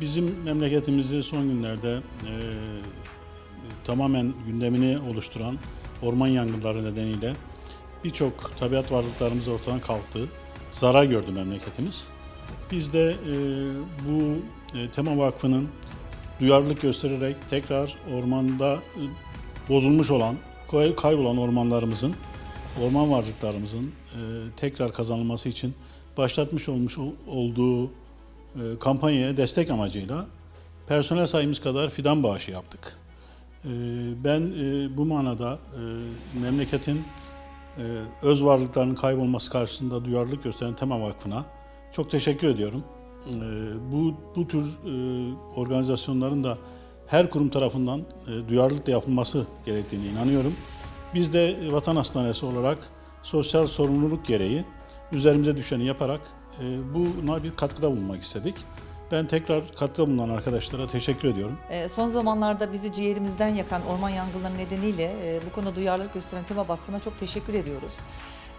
Bizim memleketimizi son günlerde e, tamamen gündemini oluşturan orman yangınları nedeniyle birçok tabiat varlıklarımız ortadan kalktı. Zarar gördü memleketimiz. Biz de e, bu e, Tema Vakfı'nın duyarlılık göstererek tekrar ormanda e, bozulmuş olan, kay- kaybolan ormanlarımızın, orman varlıklarımızın e, tekrar kazanılması için başlatmış olmuş ol- olduğu kampanyaya destek amacıyla personel sayımız kadar fidan bağışı yaptık. E, Ben e, bu manada e, memleketin e, öz varlıklarının kaybolması karşısında duyarlılık gösteren Tema Vakfı'na çok teşekkür ediyorum. E, Bu, bu tür e, organizasyonların da her kurum tarafından e, duyarlılıkla yapılması gerektiğine inanıyorum. Biz de Vatan Hastanesi olarak sosyal sorumluluk gereği üzerimize düşeni yaparak e, buna bir katkıda bulunmak istedik. Ben tekrar katkıda bulunan arkadaşlara teşekkür ediyorum. Ee, Son zamanlarda bizi ciğerimizden yakan orman yangınları nedeniyle e, bu konuda duyarlılık gösteren Tema Vakfı'na çok teşekkür ediyoruz.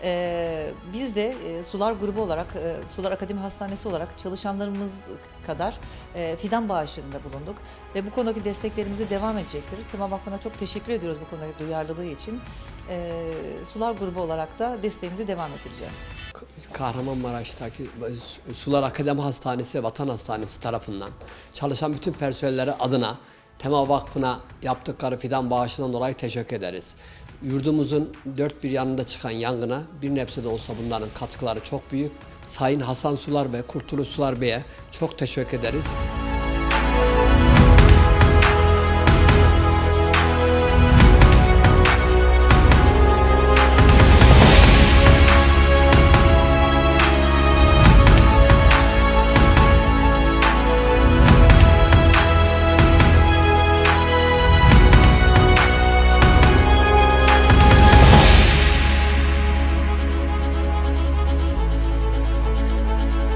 Ee, Biz de e, Sular grubu olarak, e, Sular Akademi Hastanesi olarak çalışanlarımız kadar fidan bağışında bulunduk. Ve bu konudaki desteklerimize devam edecektir. Tema Vakfı'na çok teşekkür ediyoruz bu konudaki duyarlılığı için. Ee, Sular grubu olarak da desteğimizi devam ettireceğiz. Kahramanmaraş'taki Sular Akademi Hastanesi ve Vatan Hastanesi tarafından çalışan bütün personelleri adına Tema Vakfı'na yaptıkları fidan bağışından dolayı teşekkür ederiz. Yurdumuzun dört bir yanında çıkan yangına bir nebze de olsa bunların katkıları çok büyük. Sayın Hasan Sular ve Kurtuluş Sular Bey'e çok teşekkür ederiz.